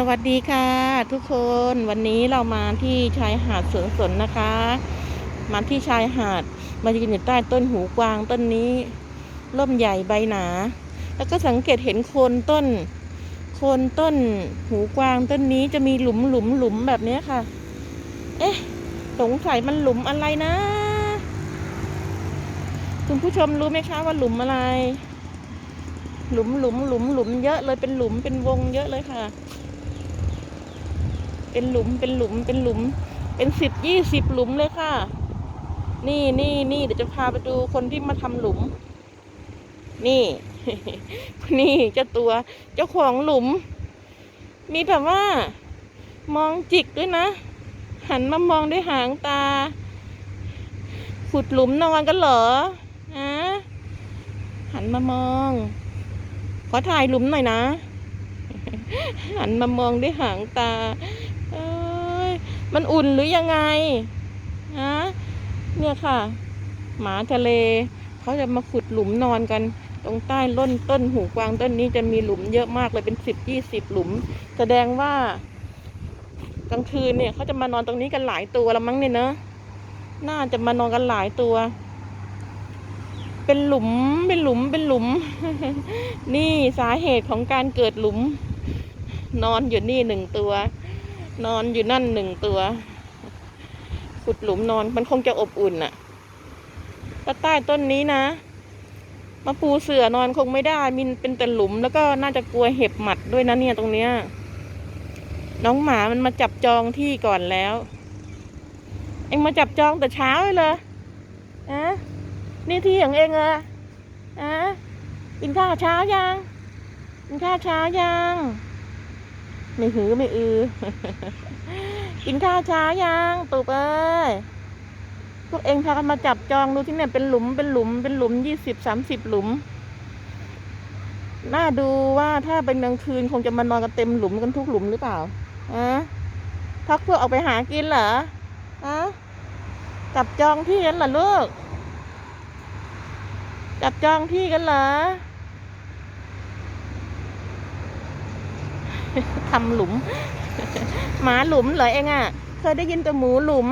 สวัสดีค่ะ ทุกคนวันนี้เรามาที่ชายหาดสวนสนนะคะ มาที่ชายหาดมายืนอยู่ใต้ต้นหูกวางต้นนี้ร่มใหญ่ใบหนา แล้วก็สังเกตเห็นโคนต้น โคนต้นหูกวางต้นนี้จะมีหลุมหลุมหลุมแบบนี้ค่ะ เอ๊ะสงสัยมันหลุมอะไรนะ คุณผู้ชมรู้ไหมคะว่าหลุมอะไรหลุมหลุมหลุมหลุมเยอะเลยเป็นหลุมเป็นวงเยอะเลยค่ะ เป็นหลุมเป็นหลุมเป็นหลุม เป็นสิบยี่สิบหลุมเลยค่ะ นี่นี่นี่เดี๋ยวจะพาไปดูคนที่มาทำหลุม นี่ นี่เจ้าตัวเจ้าของหลุม มีแบบว่า มองจิกด้วยนะ หันมามองด้วยหางตา ขุดหลุมนอนกันเหรอฮะหันมามอง ขอถ่ายหลุมหน่อยนะหันมามองด้วยหางตา มันอุ่นหรือยังไงฮะเนี่ยค่ะ หมาทะเล เขาจะมาขุดหลุมนอนกัน ตรงใต้ต้นต้นหูกวางต้นนี้จะมีหลุมเยอะมากเลยเป็นสิบยี่สิบหลุม แสดงว่ากลางคืนเนี่ยเขาจะมานอนตรงนี้กันหลายตัวละมั้งเนี่ยเนอะน่าจะมานอนกันหลายตัว เป็นหลุม เป็นหลุม เป็นหลุม นี่สาเหตุของการเกิดหลุม นอนอยู่นี่หนึ่งตัว นอนอยู่นั่นหนึ่งตัว ขุดหลุมนอนมันคงจะอบอุ่นน่ะก็ใต้ต้นนี้นะ มาปูเสือนอนคงไม่ได้มินเป็นแต่หลุมแล้วก็น่าจะกลัวเห็บหมัดด้วยนะเนี่ยตรงเนี้ย น้องหมามันมาจับจองที่ก่อนแล้ว เอ็งมาจับจองแต่เช้าเลยเหรออะนี่ที่ของเองเหรออะกินข้าวเช้ายังกินข้าวเช้ายัง ไม่หือไม่อือ กินข้าวเช้ายังตุบเอ้ยพวกเองพากันมาจับจองดูที่เนี่ยเป็นหลุมเป็นหลุมเป็นหลุมยี่สิบสามสิบหลุม น่าดูว่าถ้าเป็นกลางคืนคงจะมานอนกันเต็มหลุมกันทุกหลุมหรือเปล่าอะพักเพื่อออกไปหากินเหรออะจับจองที่กันเหรอลูก จับจองที่กันเหรอ ทำหลุม หมาหลุมเหรอเองอะ เคยได้ยินแต่หมูหลุม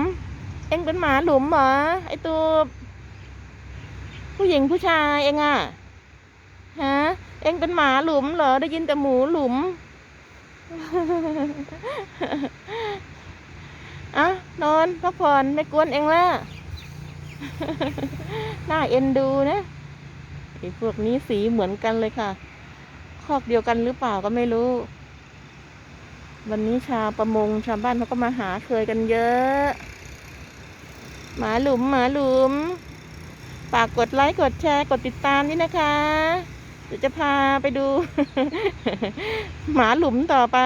เองเป็นหมาหลุมเหรอไอตัว ผู้หญิงผู้ชายเองอะฮะเองเป็นหมาหลุมเหรอได้ยินแต่หมูหลุมอะนอนพักผ่อนไม่กวนเองละน่าเอ็นดูนะไอ้พวกนี้สีเหมือนกันเลยค่ะ คอกเดียวกันหรือเปล่าก็ไม่รู้ วันนี้ชาวประมงชาวบ้านเขาก็มาหาเคยกันเยอะ หมาหลุมหมาหลุมฝากกดไลค์กดแชร์กดติดตามด้วยนะคะเดี๋ยวจะพาไปดู หมาหลุมต่อไป